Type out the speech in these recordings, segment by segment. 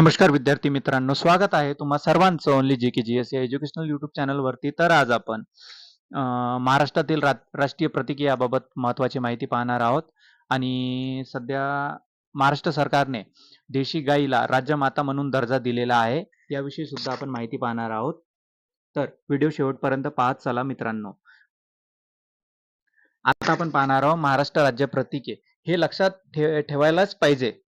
नमस्कार विद्यार्थी मित्रांनो स्वागत आहे तुम्हा सर्वांचं only G K G S या एज्युकेशनल युट्यूब चॅनलवरती तर आज आपण महाराष्ट्रातील राष्ट्रीय प्रतीक याबाबत महत्वाची माहिती पाहणार आहोत. आणि सध्या महाराष्ट्र सरकारने देशी गाईला राज्यमाता म्हणून दर्जा दिलेला आहे. याविषयी सुद्धा आपण माहिती पाहणार आहोत. तर व्हिडिओ शेवटपर्यंत पाहत चला मित्रांनो. आता आपण पाहणार आहोत महाराष्ट्र राज्य प्रतीके. हे लक्षात ठे- ठेवायलाच पाहिजे.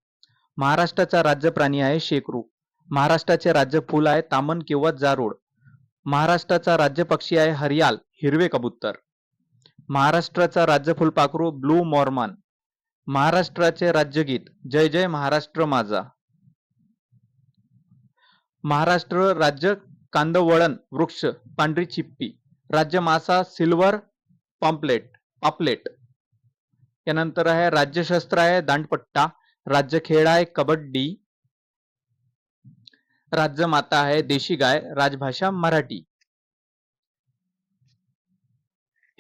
महाराष्ट्राचा राज्य प्राणी आहे शेकरू. महाराष्ट्राचे राज्य फुल आहे तामन किंवा जारोड. महाराष्ट्राचा राज्य पक्षी आहे हरियाल हिरवे कबूतर. महाराष्ट्राचा राज्य फुलपाखरू ब्लू मॉर्मन. महाराष्ट्राचे राज्यगीत जय जय महाराष्ट्र माझा. महाराष्ट्र राज्य कांदवळण वृक्ष पांढरी चिप्पी. राज्य मासा सिल्वर पॉम्पलेट पापलेट. यानंतर आहे राज्यशस्त्र आहे दांडपट्टा. राज्य खेळ आहे कबड्डी. राज्य माता आहे देशी गाय राजभाषा मराठी.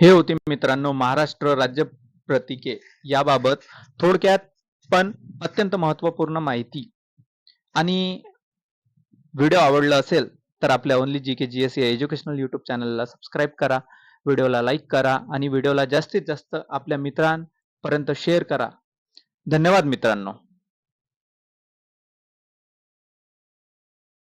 हे होते मित्रांनो महाराष्ट्र राज्य प्रतीके. याबाबत थोडक्यात पण अत्यंत महत्त्वपूर्ण माहिती. आणि व्हिडिओ आवडला असेल तर आपल्या only G K G S या एज्युकेशनल युट्यूब चॅनलला सबस्क्राईब करा. व्हिडिओला लाईक करा आणि व्हिडिओला जास्तीत जास्त आपल्या मित्रांपर्यंत शेअर करा. धन्यवाद मित्रांनो.